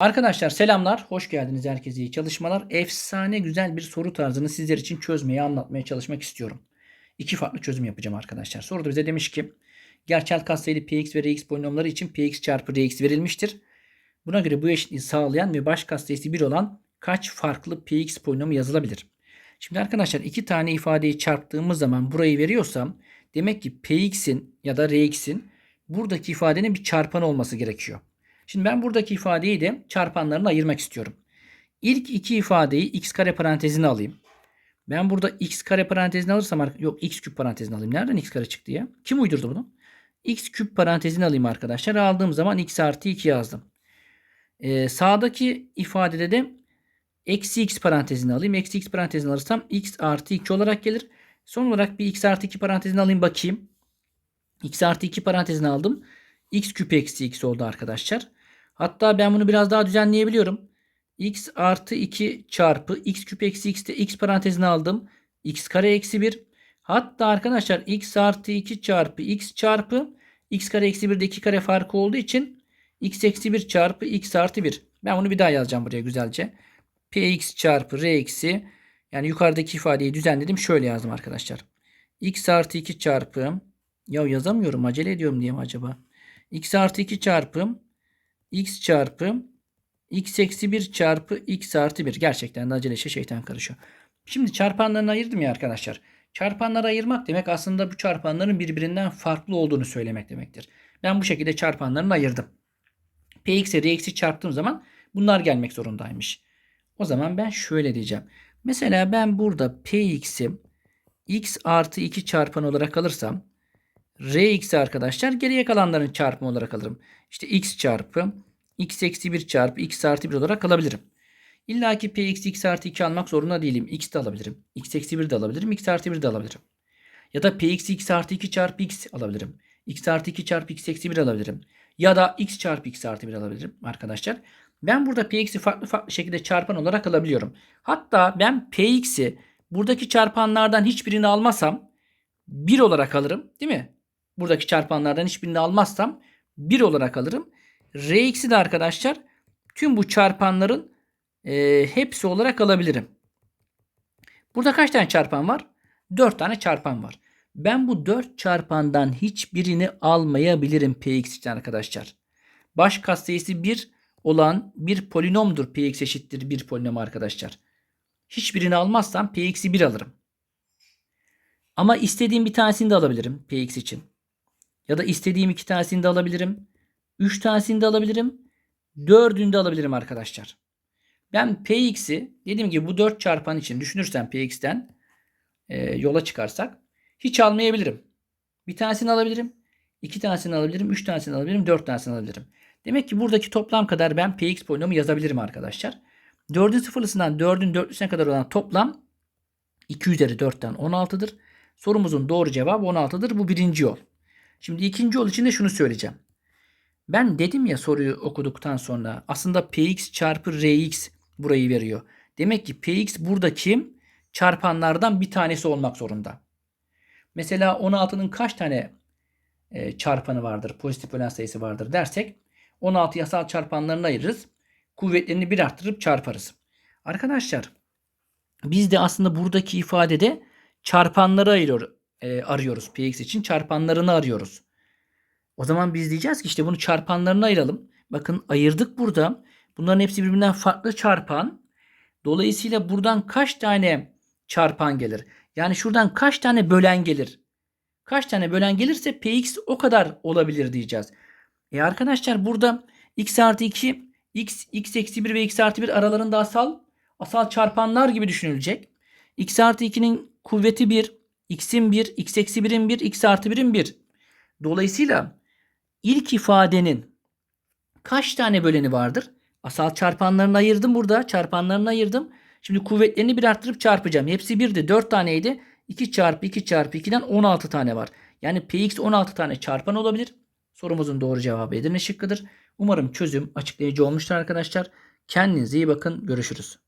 Arkadaşlar selamlar. Hoş geldiniz herkese iyi çalışmalar. Efsane güzel bir soru tarzını sizler için çözmeye anlatmaya çalışmak istiyorum. İki farklı çözüm yapacağım arkadaşlar. Soruda bize demiş ki gerçel katsayılı px ve rx polinomları için px çarpı rx verilmiştir. Buna göre bu eşitliği sağlayan ve baş katsayısı 1 olan kaç farklı px polinomu yazılabilir? Şimdi arkadaşlar iki tane ifadeyi çarptığımız zaman burayı veriyorsam demek ki px'in ya da rx'in buradaki ifadenin bir çarpanı olması gerekiyor. Şimdi ben buradaki ifadeyi de çarpanlarına ayırmak istiyorum. İlk iki ifadeyi x kare parantezine alayım. Ben burada x kare parantezine alırsam yok x küp parantezine alayım. Nereden x kare çıktı ya? Kim uydurdu bunu? x küp parantezine alayım arkadaşlar. Aldığım zaman x artı 2 yazdım. Ee, sağdaki ifadede de eksi x parantezine alayım. Eksi x parantezine alırsam x artı 2 olarak gelir. Son olarak bir x artı 2 parantezine alayım bakayım. x artı 2 parantezine aldım. x küp eksi x oldu arkadaşlar. Hatta ben bunu biraz daha düzenleyebiliyorum. x artı 2 çarpı x küp eksi x de x parantezine aldım. x kare eksi 1. Hatta arkadaşlar x artı 2 çarpı x çarpı x kare eksi 1'de 2 kare farkı olduğu için x eksi 1 çarpı x artı 1. Ben bunu bir daha yazacağım buraya güzelce. px çarpı r eksi yani yukarıdaki ifadeyi düzenledim. Şöyle yazdım arkadaşlar. x artı 2 çarpı ya yazamıyorum acele ediyorum diye mi acaba? x artı 2 çarpı x çarpı x eksi 1 çarpı x artı 1. Gerçekten de acele işe şeytan karışıyor. Şimdi çarpanlarını ayırdım ya arkadaşlar. Çarpanları ayırmak demek aslında bu çarpanların birbirinden farklı olduğunu söylemek demektir. Ben bu şekilde çarpanlarını ayırdım. px ile rx'i çarptığım zaman bunlar gelmek zorundaymış. O zaman ben şöyle diyeceğim. Mesela ben burada px'i x artı 2 çarpan olarak alırsam Rx'i arkadaşlar geriye kalanların çarpımı olarak alırım. İşte x çarpı x eksi 1 çarpı x artı 1 olarak alabilirim. İlla ki px x artı 2 almak zorunda değilim. x de alabilirim. x eksi 1 de alabilirim. x artı 1 de alabilirim. Ya da px x artı 2 çarpı x alabilirim. x artı 2 çarpı x eksi 1 alabilirim. Ya da x çarpı x artı 1 alabilirim arkadaşlar. Ben burada px'i farklı farklı şekilde çarpan olarak alabiliyorum. Hatta ben px'i buradaki çarpanlardan hiçbirini almasam 1 olarak alırım. Değil mi? Buradaki çarpanlardan hiçbirini almazsam 1 olarak alırım. Rx'i de arkadaşlar tüm bu çarpanların e, hepsi olarak alabilirim. Burada kaç tane çarpan var? 4 tane çarpan var. Ben bu 4 çarpandan hiçbirini almayabilirim px için arkadaşlar. Baş katsayısı 1 olan bir polinomdur px eşittir 1 polinom arkadaşlar. Hiçbirini almazsam px'i 1 alırım. Ama istediğim bir tanesini de alabilirim px için. Ya da istediğim iki tanesini de alabilirim. Üç tanesini de alabilirim. Dördünü de alabilirim arkadaşlar. Ben Px'i dediğim gibi bu 4 çarpan için düşünürsem Px'ten e, yola çıkarsak hiç almayabilirim. Bir tanesini alabilirim. iki tanesini alabilirim. Üç tanesini alabilirim. Dört tanesini alabilirim. Demek ki buradaki toplam kadar ben Px polinomu yazabilirim arkadaşlar. 4'ün sıfırlısından 4'ün dörtlüsüne kadar olan toplam 2 üzeri 4'ten 16'dır. Sorumuzun doğru cevabı 16'dır. Bu birinci yol. Şimdi ikinci yol için de şunu söyleyeceğim. Ben dedim ya soruyu okuduktan sonra aslında px çarpı rx burayı veriyor. Demek ki px buradaki çarpanlardan bir tanesi olmak zorunda. Mesela 16'nın kaç tane e, çarpanı vardır, pozitif bölen sayısı vardır dersek 16 yasal çarpanlarını ayırırız. Kuvvetlerini bir arttırıp çarparız. Arkadaşlar biz de aslında buradaki ifadede çarpanları ayırıyor, e, arıyoruz. Px için çarpanlarını arıyoruz. O zaman biz diyeceğiz ki işte bunu çarpanlarına ayıralım. Bakın ayırdık burada. Bunların hepsi birbirinden farklı çarpan. Dolayısıyla buradan kaç tane çarpan gelir? Yani şuradan kaç tane bölen gelir? Kaç tane bölen gelirse px o kadar olabilir diyeceğiz. E arkadaşlar burada x artı 2, x, x eksi 1 ve x artı 1 aralarında asal, asal çarpanlar gibi düşünülecek. x artı 2'nin kuvveti 1, x'in 1, x eksi 1'in 1, x artı 1'in 1. Dolayısıyla ilk ifadenin kaç tane böleni vardır? Asal çarpanlarını ayırdım burada. Çarpanlarını ayırdım. Şimdi kuvvetlerini bir arttırıp çarpacağım. Hepsi 1'di. 4 taneydi. 2 çarpı 2 çarpı 2'den 16 tane var. Yani px 16 tane çarpan olabilir. Sorumuzun doğru cevabı Edirne şıkkıdır. Umarım çözüm açıklayıcı olmuştur arkadaşlar. Kendinize iyi bakın. Görüşürüz.